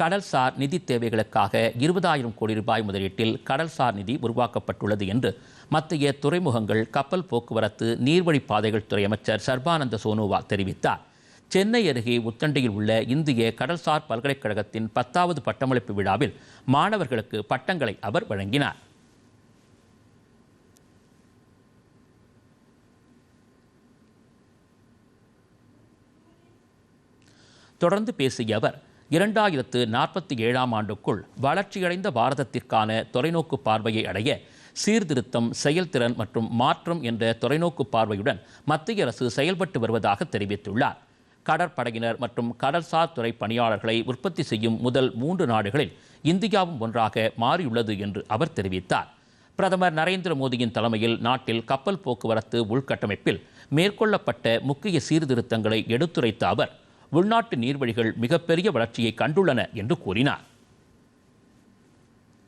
கடல்சார் நிதி தேவைகளுக்காக இருபதாயிரம் கோடி ரூபாய் முதலீட்டில் கடல்சார் நிதி உருவாக்கப்பட்டுள்ளது என்று மத்திய துறைமுகங்கள் கப்பல் போக்குவரத்து நீர்வழி பாதைகள் துறை அமைச்சர் சர்பானந்த சோனோவால் தெரிவித்தார். சென்னை அருகே உத்தண்டையில் உள்ள இந்திய கடல்சார் பல்கலைக்கழகத்தின் பத்தாவது பட்டமளிப்பு விழாவில் மாணவர்களுக்கு பட்டங்களை அவர் வழங்கினார். தொடர்ந்து பேசிய அவர் இரண்டாயிரத்து நாற்பத்தி ஏழாம் ஆண்டுக்குள் வளர்ச்சியடைந்த பாரதத்திற்கான தொலைநோக்கு பார்வையை அடைய சீர்திருத்தம் செயல்திறன் மற்றும் மாற்றம் என்ற தொலைநோக்கு பார்வையுடன் மத்திய அரசு செயல்பட்டு வருவதாக தெரிவித்துள்ளார். கடற்படையினர் மற்றும் கடல்சார் துறை பணியாளர்களை உற்பத்தி செய்யும் முதல் மூன்று நாடுகளில் இந்தியாவும் ஒன்றாக மாறியுள்ளது என்று அவர் தெரிவித்தார். பிரதமர் நரேந்திர மோடியின் தலைமையில் நாட்டில் கப்பல் போக்குவரத்து உள்கட்டமைப்பில் மேற்கொள்ளப்பட்ட முக்கிய சீர்திருத்தங்களை எடுத்துரைத்த அவர் உள்நாட்டு நீர்வழிகள் மிகப்பெரிய வளர்ச்சியை கண்டுள்ளன என்று கூறினார்.